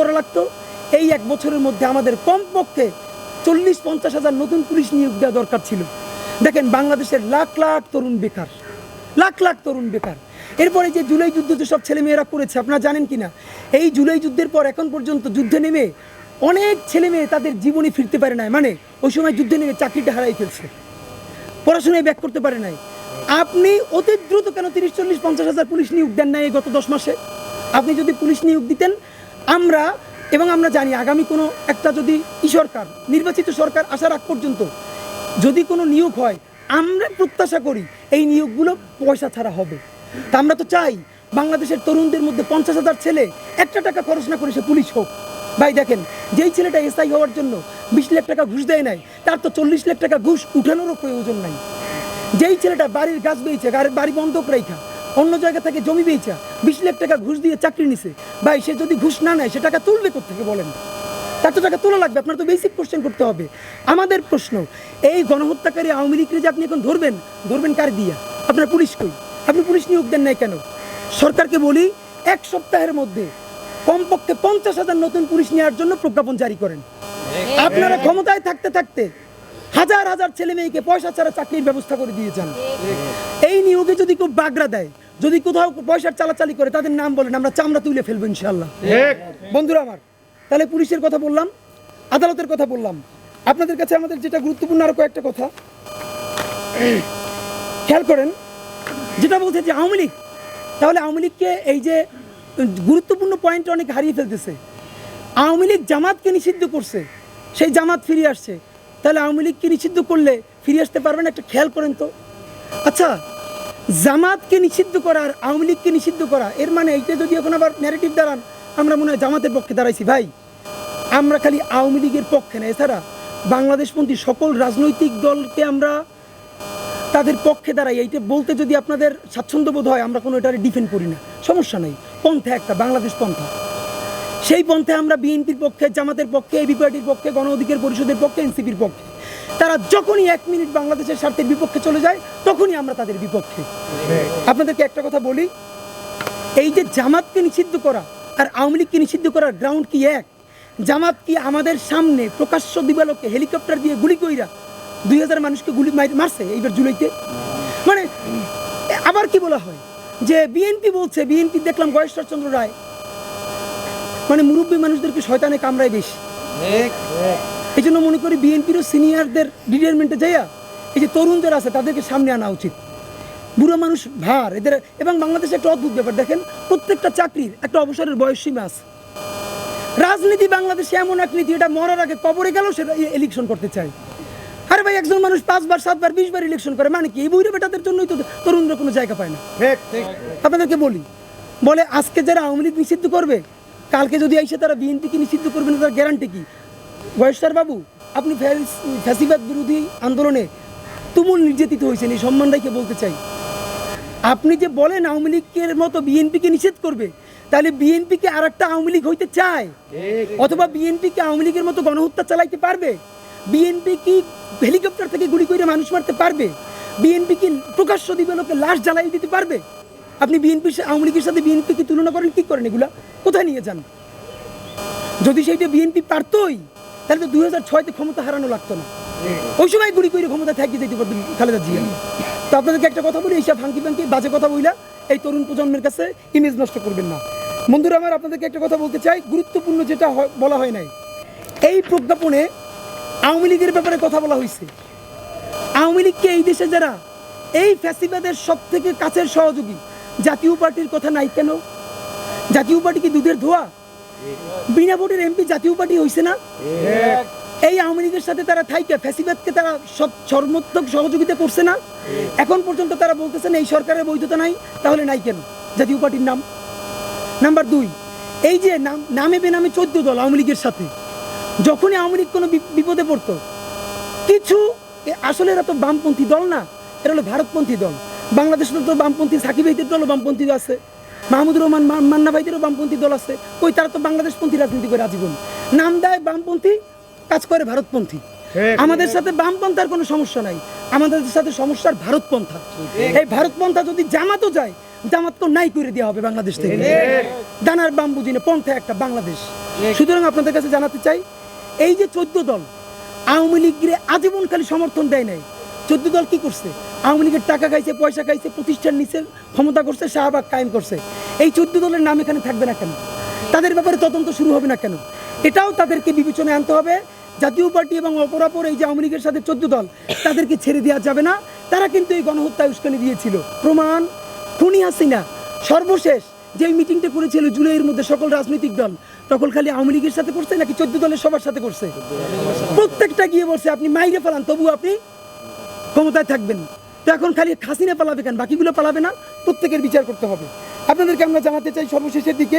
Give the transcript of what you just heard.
করা লাগতো। এই এক বছরের মধ্যে আমাদের কমপক্ষে চল্লিশ, পঞ্চাশ হাজার নতুন পুলিশ নিয়োগ দেওয়া দরকার ছিল। দেখেন, বাংলাদেশের লাখ লাখ তরুণ বেকার। লাখ লাখ তরুণ বেকার। এরপরে যে জুলাই যুদ্ধ যেসব ছেলেমেয়েরা করেছে, আপনারা জানেন কি না এই জুলাই যুদ্ধের পর এখন পর্যন্ত যুদ্ধে নেমে অনেক ছেলে মেয়ে তাদের জীবনে ফিরতে পারে না মানে ওই সময় যুদ্ধে নেমে চাকরিটা হারাই ফেলছে। পড়াশোনায় ব্যাক করতে পারে নাই। আপনি অতি দ্রুত কেন তিরিশ, চল্লিশ, পঞ্চাশ হাজার পুলিশ নিয়োগ দেন নাই গত দশ মাসে? আপনি যদি পুলিশ নিয়োগ দিতেন আমরা এবং আমরা জানি আগামী কোনো একটা যদি ই সরকার, নির্বাচিত সরকার আসার আগ পর্যন্ত যদি কোনো নিয়োগ হয়, আমরা প্রত্যাশা করি এই নিয়োগগুলো পয়সা ছাড়া হবে। তা আমরা তো চাই বাংলাদেশের তরুণদের মধ্যে পঞ্চাশ হাজার ছেলে একটা টাকা খরচ না করে সে পুলিশ হোক। ভাই দেখেন, যেই ছেলেটা এসআই হওয়ার জন্য বিশ লাখ টাকা ঘুষ দেয় নাই, তার তো চল্লিশ লাখ টাকা ঘুষ উঠানোরও প্রয়োজন নাই। যেই ছেলেটা বাড়ির গাছ বেয়েছে বাড়ি বন্ধক রেখা অন্য জায়গা থেকে জমি বেয়েছে বিশ লাখ টাকা ঘুষ দিয়ে চাকরি নিছে। ভাই, সে যদি ঘুষ না নেয়, সে টাকা তুলবে থেকে বলেন? তার তো টাকা তোলা লাগবে, আপনার তো বেসিক কোশ্চেন করতে হবে। আমাদের প্রশ্ন, এই গণহত্যাকারী আওয়ামী লীগকে যে আপনি এখন ধরবেন ধরবেন কার দিয়া? আপনার পুলিশ কই? আপনি পুলিশ নিয়োগ দেন নাই কেন? সরকারকে বলি, এক সপ্তাহের মধ্যে কমপক্ষে পঞ্চাশ হাজার নতুন পুলিশ নেওয়ার জন্য প্রজ্ঞাপন জারি করেন। আপনারা ক্ষমতায় থাকতে থাকতে হাজার হাজার ছেলে মেয়েকে পয়সা ছাড়া চাকরির ব্যবস্থা করে দিয়েছেন। এই নিয়োগে যদি কেউ বাগড়া দেয় যদি কোথাও পয়সার চালাচালি করে তাদের নাম বলেন আমরা চামড়া তুলে ফেলব ইনশাল্লাহ বন্ধুরা আমার তাহলে পুলিশের কথা বললাম আদালতের কথা বললাম। আপনাদের কাছে আমাদের যেটা গুরুত্বপূর্ণ আরও কয়েকটা কথা। খেয়াল করেন যেটা বলছে যে আওয়ামী লীগ তাহলে আওয়ামী লীগকে এই যে গুরুত্বপূর্ণ পয়েন্ট অনেক হারিয়ে ফেলতেছে। আওয়ামী লীগ জামাতকে নিষিদ্ধ করছে সেই জামাত ফিরে আসছে। তাহলে আওয়ামী লীগকে নিষিদ্ধ করলে ফিরে আসতে পারবেন একটা খেয়াল করেন তো। আচ্ছা জামাতকে নিষিদ্ধ করা আর আওয়ামী লীগকে নিষিদ্ধ করা, এর মানে এইটা যদি এখন আবার ন্যারেটিভ দাঁড়ান, আমরা মনে হয় জামাতের পক্ষে দাঁড়াইছি ভাই। আমরা খালি আওয়ামী লীগের পক্ষে না। এছাড়া বাংলাদেশপন্থী সকল রাজনৈতিক দলকে আমরা তাদের পক্ষে দাঁড়াই। এইটা বলতে যদি আপনাদের স্বাচ্ছন্দ্য বোধ হয়, আমরা কোনো এটারে ডিফেন্ড করি না। সমস্যা নেই। পন্থা একটা, বাংলাদেশ পন্থা। সেই পন্থে আমরা বিএনপির পক্ষে, জামাতের পক্ষে এবি পার্টির পক্ষে, গণ অধিকার পরিষদের পক্ষে, এনসিপির পক্ষে। তারা যখনই এক মিনিট বাংলাদেশের স্বার্থের বিপক্ষে চলে যায়, তখনই আমরা তাদের বিপক্ষে। আপনাদেরকে একটা কথা বলি, এই যে জামাতকে নিষিদ্ধ করা আর আওয়ামী লীগকে নিষিদ্ধ করার গ্রাউন্ড কি এক? জামাত কি আমাদের সামনে প্রকাশ্য দিবালোকে হেলিকপ্টার দিয়ে গুলি কইরা দুই হাজার মানুষকে গুলি মার- মারছে এইবার জুলাইতে? মানে আবার কি বলা হয়? যে বিএনপি বলছে, বিএনপি দেখলাম গয়েশ্বর চন্দ্র রায় মানে মুরব্বী মানুষদেরকে শয়তানে কামড়ায় বেশি। এই জন্য মনে করি বিএনপিরও সিনিয়রদের রিটায়ারমেন্টে যাইয়া এই যে তরুণদের আছে তাদেরকে সামনে আনা উচিত। বুড়ো মানুষ ভার এদের এবং বাংলাদেশে একটা অদ্ভুত ব্যাপার দেখেন প্রত্যেকটা চাকরির একটা অবসরের বয়স সীমা আছে। রাজনীতি বাংলাদেশে এমন এক নীতি এটা মরার আগে কবরে গেলেও সেটা ইলেকশন করতে চায়। আরে ভাই একজন মানুষ পাঁচবার সাতবার বিশবার ইলেকশন করে মানে কি? এই বুড়ো বেটাদের জন্যই তো তরুণরা কোনো জায়গা পায় না। আপনাদেরকে বলি বলে আজকে যারা আওয়ামী লীগ নিষিদ্ধ করবে কালকে যদি এসে তারা বিএনপিকে নিষিদ্ধ করবে না, তার গ্যারান্টি কি? বয়স্কার বাবু, আপনি ফ্যাস- ফ্যাসিবাদ বিরোধী আন্দোলনে তুমুল নির্যাতিত হয়েছেন, এই সম্মান রাইকে বলতে চাই? আপনি যে বলেন আওয়ামী লীগের মতো বিএনপিকে নিষেধ করবে, তাহলে বিএনপিকে আর একটা আওয়ামী লীগ হইতে চায়? অথবা বিএনপিকে আওয়ামী লীগের মতো গণহত্যা চালাইতে পারবে? বিএনপি কি হেলিকপ্টার থেকে গুলি করে মানুষ মারতে পারবে? বিএনপি কি প্রকাশ্য দিবালোকে লাশ জ্বালাই দিতে পারবে? আপনি বিএনপি আওয়ামী লীগের সাথে বিএনপি কি তুলনা করেন? কি করেন এগুলা? কোথায় নিয়ে যান? যদি সেইটা বিএনপি পারতই, তাহলে তো দুই হাজার ছয়তে ক্ষমতা হারানো লাগতো না। ওই সময় গুলি করে ক্ষমতা থাকি যেতে পারতেন খালেদা জিয়া। তো আপনাদেরকে একটা কথা বলি এইসব ফাঙ্কি ফাঙ্কি বাজে কথা বইলা এই তরুণ প্রজন্মের কাছে ইমেজ নষ্ট করবেন না। বন্ধুরা, আমার আপনাদেরকে একটা কথা বলতে চাই, গুরুত্বপূর্ণ যেটা বলা হয় নাই। এই প্রজ্ঞাপনে আওয়ামী লীগের ব্যাপারে কথা বলা হয়েছে আওয়ামী লীগকে এই দেশে যারা এই ফ্যাসিবাদের সব থেকে কাছের সহযোগী জাতীয় পার্টির কথা নাই কেন? জাতীয় পার্টি কি দুধের ধোয়া? বিনা ভোটের এমপি জাতীয় পার্টি হয়েছে না? এই আওয়ামী লীগের সাথে তারা থাইকে, ফ্যাসিবাদকে তারা সব সর্বোত্তক সহযোগিতা করছে না? এখন পর্যন্ত তারা বলতেছেন এই সরকারের বৈধতা নাই, তাহলে নাই কেন? জাতীয় পার্টির নাম? নাম্বার দুই, এই যে নাম, নামে বেনামে চোদ্দ দল আওয়ামী লীগের সাথে, যখনই আওয়ামী লীগ কোনো বিপদে পড়তো, কিছু আসলে এরা তো বামপন্থী দল না, এরা হলো ভারতপন্থী দল। বাংলাদেশে তো বামপন্থী সাকিব ভাইদের দলও বামপন্থী আছে। মাহমুদুর রহমান মান্না ভাইদেরও বামপন্থী দল আছে। ওই তারা তো বাংলাদেশপন্থী রাজনীতি করে আজীবন। নাম দেয় বামপন্থী কাজ করে ভারতপন্থী। আমাদের সাথে বামপন্থার কোনো সমস্যা নাই। আমাদের সাথে সমস্যার ভারতপন্থা। এই ভারতপন্থা যদি জামাতও যায় জামাত তো নাই করে দেওয়া হবে বাংলাদেশ থেকে। দানার বাম বুঝিনে পন্থা একটা বাংলাদেশ। সুতরাং আপনাদের কাছে জানাতে চাই এই যে চোদ্দ দল আওয়ামী লীগের আজীবন খালি সমর্থন দেয় নাই চোদ্দ দল কি করছে? আওয়ামী লীগের টাকা খাইছে, পয়সা খাইছে প্রতিষ্ঠান নিচে ক্ষমতা করছে, শাহবাগ কায়েম করছে। এই চোদ্দ দলের নাম এখানে থাকবে না কেন? তাদের ব্যাপারে তদন্ত শুরু হবে না কেন? এটাও তাদেরকে বিবেচনায় আনতে হবে। জাতীয় পার্টি এবং অপরাপর এই যে আওয়ামী লীগের সাথে চোদ্দ দল, তাদেরকে ছেড়ে দেওয়া যাবে না। তারা কিন্তু এই গণহত্যায় উস্কানি দিয়েছিল। প্রমাণ, খুনি হাসিনা, সর্বশেষ যে মিটিংটা করেছিল জুলাইয়ের মধ্যে সকল রাজনৈতিক দল, তখন খালি আওয়ামী লীগের সাথে করছে নাকি চোদ্দ দলের সবার সাথে করছে? প্রত্যেকটা গিয়ে বলছে, আপনি মাইরে ফেলান তবু আপনি ক্ষমতায় থাকবেন। তো এখন খালি হাসিনা পালাবে কেন? বাকিগুলো পালাবে না? প্রত্যেকের বিচার করতে হবে। আপনাদেরকে আমরা জানাতে চাই সর্বশেষের দিকে